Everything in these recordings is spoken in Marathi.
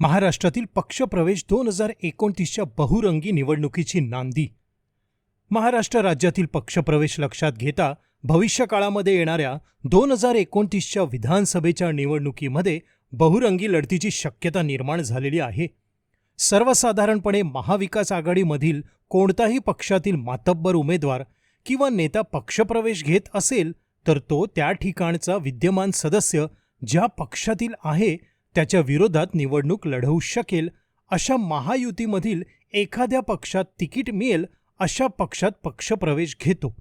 महाराष्ट्रातील पक्षप्रवेश दोन हजार एकोणतीसच्या बहुरंगी निवडणुकीची नांदी. महाराष्ट्र राज्यातील पक्षप्रवेश लक्षात घेता भविष्यकाळामध्ये येणाऱ्या दोन हजार एकोणतीसच्या विधानसभेच्या निवडणुकीमध्ये बहुरंगी लढतीची शक्यता निर्माण झालेली आहे. सर्वसाधारणपणे महाविकास आघाडीमधील कोणताही पक्षातील मातब्बर उमेदवार किंवा नेता पक्षप्रवेश घेत असेल तर तो त्या ठिकाणचा विद्यमान सदस्य ज्या पक्षातील आहे त्याच्या विरोधात निवडणूक लढवू शकेल अशा महायुतीमधील एखाद्या पक्षात तिकीट मिळेल अशा पक्षात पक्षप्रवेश घेतो.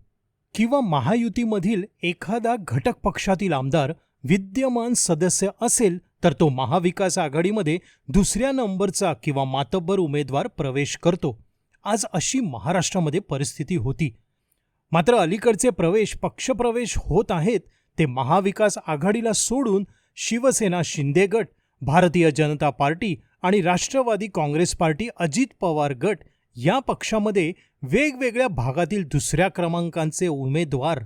किंवा महायुतीमधील एखादा घटक पक्षातील आमदार विद्यमान सदस्य असेल तर तो महाविकास आघाडीमध्ये दुसऱ्या नंबरचा किंवा मातब्बर उमेदवार प्रवेश करतो. आज अशी महाराष्ट्रामध्ये परिस्थिती होती. मात्र अलीकडचे प्रवेश पक्षप्रवेश होत आहेत ते महाविकास आघाडीला सोडून शिवसेना शिंदे गट भारतीय जनता पार्टी आणि राष्ट्रवादी काँग्रेस पार्टी अजित पवार गट या पक्षामध्ये वेगवेगळ्या भागातील दुसऱ्या क्रमांकांचे उमेदवार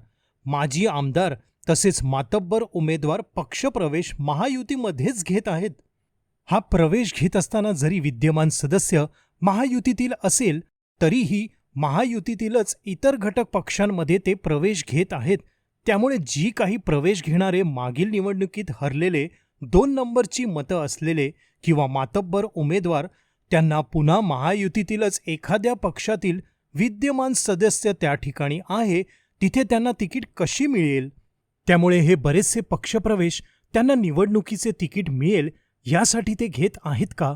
माजी आमदार तसेच मातब्बर उमेदवार पक्षप्रवेश महायुतीमध्येच घेत आहेत. हा प्रवेश घेत असताना जरी विद्यमान सदस्य महायुतीतील असेल तरीही महायुतीतीलच इतर घटक पक्षांमध्ये ते प्रवेश घेत आहेत. त्यामुळे जी काही प्रवेश घेणारे मागील निवडणुकीत हरलेले दोन नंबरची मतं असलेले किंवा मातब्बर उमेदवार त्यांना पुन्हा महायुतीतीलच एखाद्या पक्षातील विद्यमान सदस्य त्या ठिकाणी आहे तिथे त्यांना तिकीट कशी मिळेल? त्यामुळे हे बरेचसे पक्षप्रवेश त्यांना निवडणुकीचे तिकीट मिळेल यासाठी ते घेत आहेत का?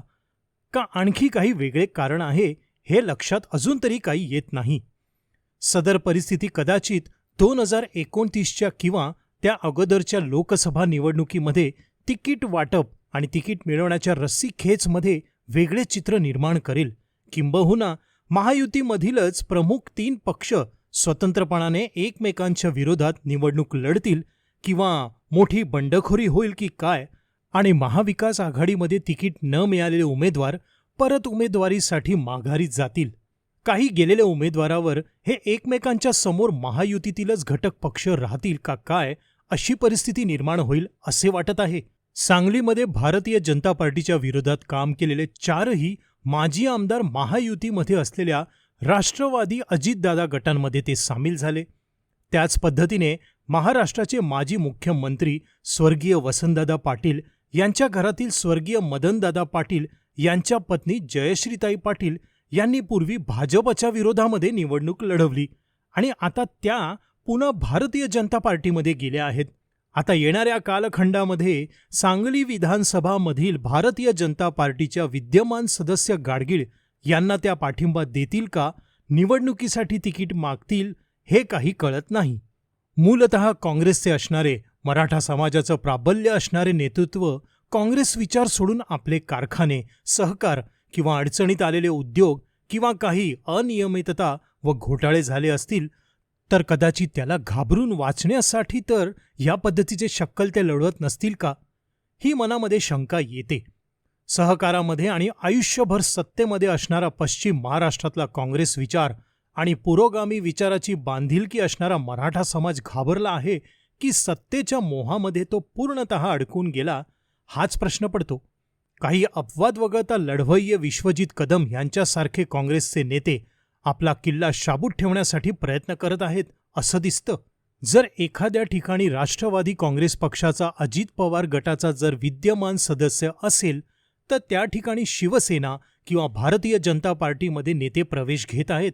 का आणखी काही वेगळे कारण आहे हे लक्षात अजून तरी काही येत नाही. सदर परिस्थिती कदाचित दोन हजार एकोणतीसच्या किंवा त्या अगोदरच्या लोकसभा निवडणुकीमध्ये तिकीट वाटप आणि तिकीट मिळवण्याच्या रस्सी खेचमध्ये वेगळे चित्र निर्माण करेल. किंबहुना महायुतीमधीलच प्रमुख तीन पक्ष स्वतंत्रपणाने एकमेकांच्या विरोधात निवडणूक लढतील किंवा मोठी बंडखोरी होईल की काय आणि महाविकास आघाडीमध्ये तिकीट न मिळालेले उमेदवार परत उमेदवारीसाठी माघारी जातील. काही गेलेल्या उमेदवारावर हे एकमेकांच्या समोर महायुतीतीलच घटक पक्ष राहतील का काय अशी परिस्थिती निर्माण होईल असे वाटत आहे. सांगलीमध्ये भारतीय जनता पार्टीच्या विरोधात काम केलेले चारही माजी आमदार महायुतीमध्ये असलेल्या राष्ट्रवादी अजितदादा गटांमध्ये ते सामील झाले. त्याच पद्धतीने महाराष्ट्राचे माजी मुख्यमंत्री स्वर्गीय वसंतदादा पाटील यांच्या घरातील स्वर्गीय मदनदादा पाटील यांच्या पत्नी जयश्रीताई पाटील यांनी पूर्वी भाजपच्या विरोधामध्ये निवडणूक लढवली आणि आता त्या पुन्हा भारतीय जनता पार्टीमध्ये गेल्या आहेत. आता येणाऱ्या कालखंडामध्ये सांगली विधानसभामधील भारतीय जनता पार्टीच्या विद्यमान सदस्य गाडगीळ यांना त्या पाठिंबा देतील का निवडणुकीसाठी तिकीट मागतील हे काही कळत नाही. मूलत काँग्रेसचे असणारे मराठा समाजाचं प्राबल्य असणारे नेतृत्व काँग्रेस विचार सोडून आपले कारखाने सहकार किंवा अडचणीत आलेले उद्योग किंवा काही अनियमितता व घोटाळे झाले असतील तर कदाचित त्याला घाबरून वाचण्यासाठी तर या पद्धतीचे शक्कल ते लढवत नसतील का? ही मनामध्ये शंका येते. सहकारामध्ये आणि आयुष्यभर सत्तेमध्ये असणारा पश्चिम महाराष्ट्रातला काँग्रेस विचार आणि पुरोगामी विचाराची बांधिलकी असणारा मराठा समाज घाबरला आहे की सत्तेच्या मोहामध्ये तो पूर्णतः अडकून गेला हाच प्रश्न पडतो. काही अपवाद वगळता लढवय्य विश्वजित कदम यांच्यासारखे काँग्रेसचे नेते आपला किल्ला शाबूत ठेवण्यासाठी प्रयत्न करत आहेत असं दिसतं. जर एखाद्या ठिकाणी राष्ट्रवादी काँग्रेस पक्षाचा अजित पवार गटाचा जर विद्यमान सदस्य असेल तर त्या ठिकाणी शिवसेना किंवा भारतीय जनता पार्टीमध्ये नेते प्रवेश घेत आहेत.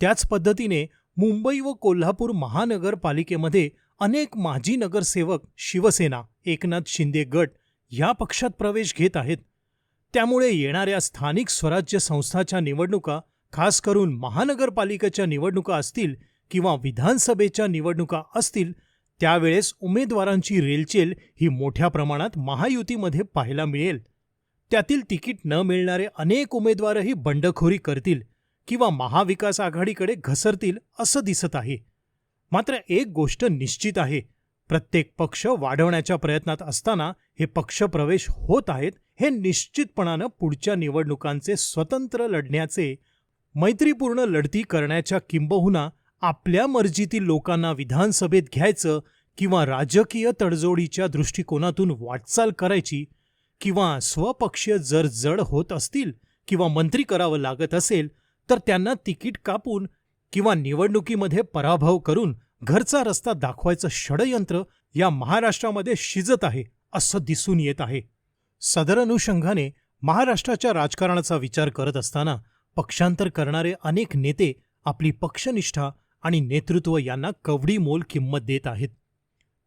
त्याच पद्धतीने मुंबई व कोल्हापूर महानगरपालिकेमध्ये अनेक माजी नगरसेवक शिवसेना एकनाथ शिंदे गट या पक्षात प्रवेश घेत आहेत. त्यामुळे येणाऱ्या स्थानिक स्वराज्य संस्थाच्या निवडणुका खास करून महानगरपालिकेच्या निवडणुका असतील किंवा विधानसभेच्या निवडणुका असतील त्यावेळेस उमेदवारांची रेलचेल ही मोठ्या प्रमाणात महायुतीमध्ये पाहायला मिळेल. त्यातील तिकीट न मिळणारे अनेक उमेदवारही बंडखोरी करतील किंवा महाविकास आघाडीकडे घसरतील असं दिसत आहे. मात्र एक गोष्ट निश्चित आहे प्रत्येक पक्ष वाढवण्याच्या प्रयत्नात असताना हे पक्षप्रवेश होत आहेत हे निश्चितपणानं पुढच्या निवडणुकांचे स्वतंत्र लढण्याचे मैत्रीपूर्ण लढती करण्याच्या किंबहुना आपल्या मर्जीतील लोकांना विधानसभेत घ्यायचं किंवा राजकीय तडजोडीच्या दृष्टिकोनातून वाटचाल करायची किंवा स्वपक्षीय जर जड होत असतील किंवा मंत्री करावं लागत असेल तर त्यांना तिकीट कापून किंवा निवडणुकीमध्ये पराभव करून घरचा रस्ता दाखवायचं षडयंत्र या महाराष्ट्रामध्ये शिजत आहे असं दिसून येत आहे. सदर अनुषंगाने महाराष्ट्राच्या राजकारणाचा विचार करत असताना पक्षांतर करणारे अनेक नेते आपली पक्षनिष्ठा आणि नेतृत्व यांना कवडी मोल किंमत देत आहेत.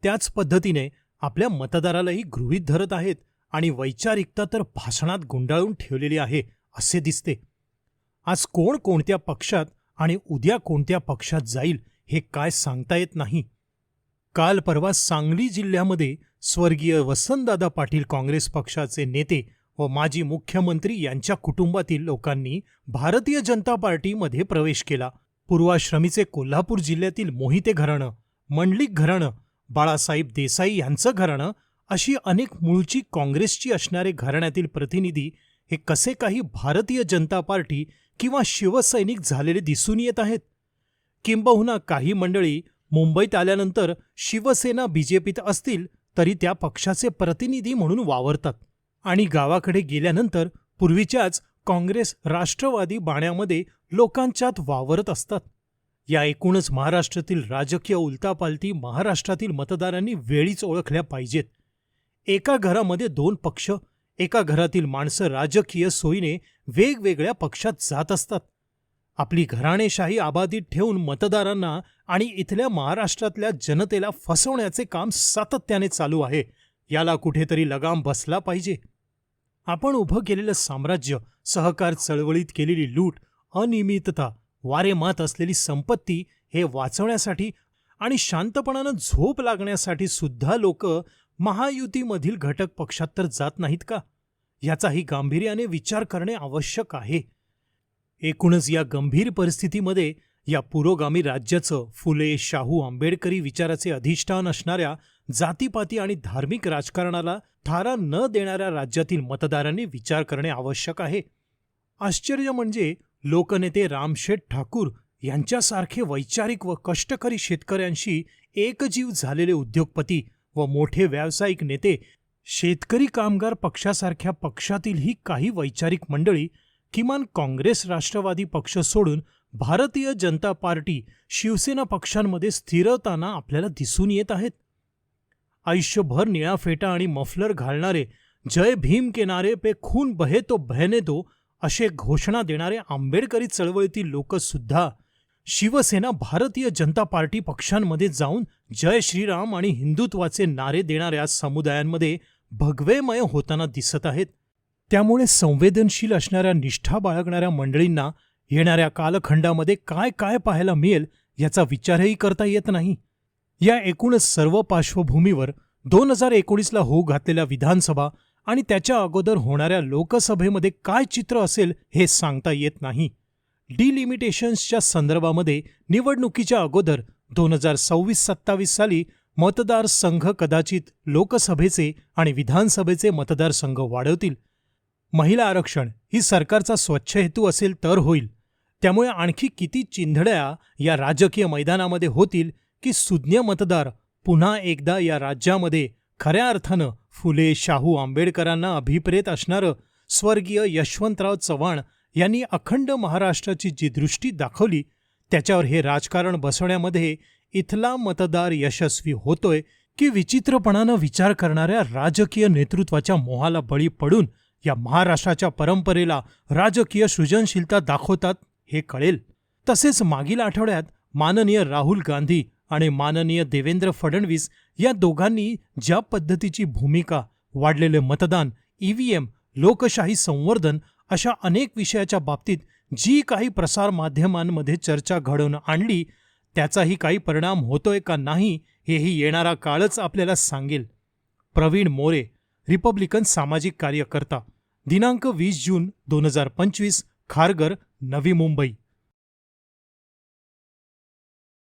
त्याच पद्धतीने आपल्या मतदारालाही गृहीत धरत आहेत आणि वैचारिकता तर भाषणात गुंडाळून ठेवलेली आहे असे दिसते. आज कोण कोणत्या पक्षात आणि उद्या कोणत्या पक्षात जाईल हे काय सांगता येत नाही. काल परवा सांगली जिल्ह्यामध्ये स्वर्गीय वसंतदादा पाटील काँग्रेस पक्षाचे नेते व माजी मुख्यमंत्री यांच्या कुटुंबातील लोकांनी भारतीय जनता पार्टीमध्ये प्रवेश केला. पूर्वाश्रमीचे कोल्हापूर जिल्ह्यातील मोहिते घराणं मंडलिक घराणं बाळासाहेब देसाई यांचं घराणं अशी अनेक मूळची काँग्रेसची असणारे घराण्यातील प्रतिनिधी हे कसे काही भारतीय जनता पार्टी किंवा शिवसैनिक झालेले दिसून येत आहेत? किंबहुना काही मंडळी मुंबईत आल्यानंतर शिवसेना बीजेपीत असतील तरी त्या पक्षाचे प्रतिनिधी म्हणून वावरतात. आणि गावाकडे गेल्यानंतर पूर्वीच्याच काँग्रेस राष्ट्रवादी बाण्यामध्ये लोकांच्यात वावरत असतात. या एकूणच महाराष्ट्रातील राजकीय उलतापालती महाराष्ट्रातील मतदारांनी वेळीच ओळखल्या पाहिजेत. एका घरामध्ये दोन पक्ष एका घरातील माणसं राजकीय सोयीने वेगवेगळ्या पक्षात जात असतात. आपली घराणेशाही आबादीत ठेवून मतदारांना आणि इथल्या महाराष्ट्रातल्या जनतेला फसवण्याचे काम सातत्याने चालू आहे. याला कुठेतरी लगाम बसला पाहिजे. आपण उभं केलेलं साम्राज्य सहकार चळवळीत केलेली लूट अनियमितता वारेमात असलेली संपत्ती हे वाचवण्यासाठी आणि शांतपणानं झोप लागण्यासाठी सुद्धा लोक महायुतीमधील घटक पक्षात तर जात नाहीत का? याचाही गांभीर्याने विचार करणे आवश्यक आहे. एकूणच या गंभीर परिस्थितीमध्ये या पुरोगामी राज्याचं फुले शाहू आंबेडकरी विचाराचे अधिष्ठान असणाऱ्या जातीपाती आणि धार्मिक राजकारणाला थारा न देणाऱ्या राज्यातील मतदारांनी विचार करणे आवश्यक आहे. आश्चर्य म्हणजे लोकनेते रामशेठ ठाकूर यांच्यासारखे वैचारिक व कष्टकरी शेतकऱ्यांशी एकजीव झालेले उद्योगपती व मोठे व्यावसायिक नेते शेतकरी कामगार पक्षासारख्या पक्षातीलही काही वैचारिक मंडळी किमान काँग्रेस राष्ट्रवादी पक्ष सोडून भारतीय जनता पार्टी शिवसेना पक्षांमध्ये स्थिरताना आपल्याला दिसून येत आहेत. आयुष्यभर निळा फेटा आणि मफलर घालणारे जय भीम के नारे पे खून बहे तो बहने दो असे घोषणा देणारे आंबेडकरी चळवळीतील लोकसुद्धा शिवसेना भारतीय जनता पार्टी पक्षांमध्ये जाऊन जय श्रीराम आणि हिंदुत्वाचे नारे देणाऱ्या समुदायांमध्ये भगवेमय होताना दिसत आहेत. त्यामुळे संवेदनशील असणाऱ्या निष्ठा बाळगणाऱ्या मंडळींना येणाऱ्या कालखंडामध्ये काय काय पाहायला मिळेल याचा विचारही करता येत नाही. या एकूणच सर्व पार्श्वभूमीवर दोन हजार एकोणीसला होऊ घातलेल्या विधानसभा आणि त्याच्या अगोदर होणाऱ्या लोकसभेमध्ये काय चित्र असेल हे सांगता येत नाही. डिलिमिटेशन्सच्या संदर्भामध्ये निवडणुकीच्या अगोदर दोन हजार सव्वीस सत्तावीस साली मतदारसंघ कदाचित लोकसभेचे आणि विधानसभेचे मतदारसंघ वाढवतील. महिला आरक्षण ही सरकारचा स्वच्छ हेतू असेल तर होईल. त्यामुळे आणखी किती चिंधड्या या राजकीय मैदानामध्ये होतील की सुज्ञ मतदार पुन्हा एकदा या राज्यामध्ये खऱ्या अर्थानं फुले शाहू आंबेडकरांना अभिप्रेत असणारं स्वर्गीय यशवंतराव चव्हाण यांनी अखंड महाराष्ट्राची जी दृष्टी दाखवली त्याच्यावर हे राजकारण बसवण्यामध्ये इथला मतदार यशस्वी होतोय की विचित्रपणानं विचार करणाऱ्या राजकीय नेतृत्वाच्या मोहाला बळी पडून या महाराष्ट्राच्या परंपरेला राजकीय सृजनशीलता दाखवतात हे कळेल. तसेच मागील आठवड्यात माननीय राहुल गांधी आणि माननीय देवेंद्र फडणवीस या दोघांनी ज्या पद्धतीची भूमिका वाढलेले मतदान ईव्हीएम लोकशाही संवर्धन अशा अनेक विषयाच्या बाबतीत जी काही प्रसार माध्यमांमध्ये चर्चा घडवून आणली त्याचाही काही परिणाम होतोय का नाही हेही येणारा काळच आपल्याला सांगेल. प्रवीण मोरे रिपब्लिकन सामाजिक कार्यकर्ता दिनांक वीस जून दोन हजार पंचवीस खारगर नवी मुंबई.